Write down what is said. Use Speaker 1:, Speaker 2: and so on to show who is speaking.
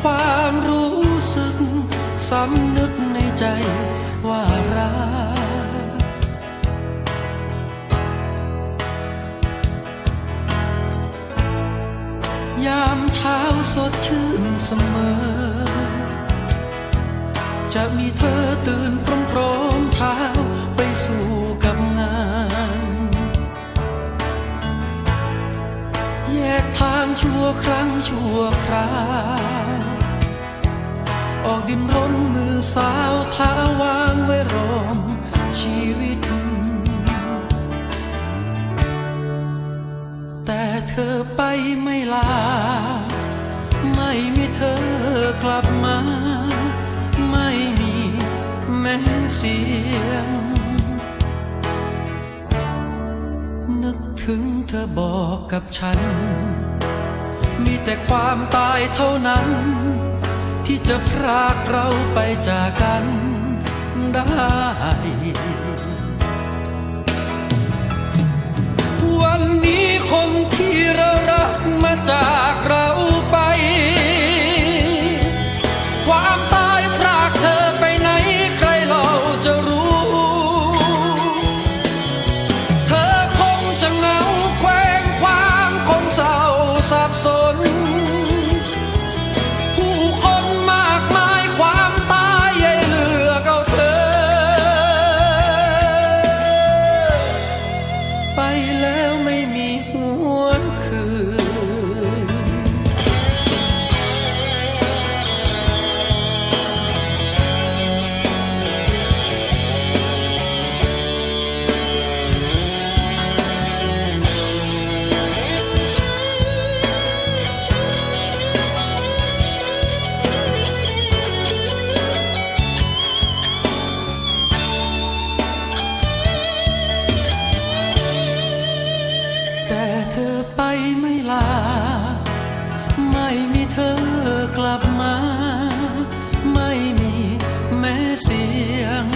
Speaker 1: ความรู้สึกสำนึกในใจว่ารักยามเช้าสดชื่นเสมอ จะมีเธอตื่นพร้อมๆเช้าไปสู่กับงาน แยกทางชั่วครั้งชั่วคราว ออกดินรนมือสาวเท้าวางไว้รอมชีวิต แต่เธอไปไม่ลา ไม่มีเธอกลับมา ไม่มีแม้เสียง นึกถึงเธอบอกกับฉัน มีแต่ความตายเท่านั้น ที่จะพรากเราไปจากกันได้ วันนี้คน เสียง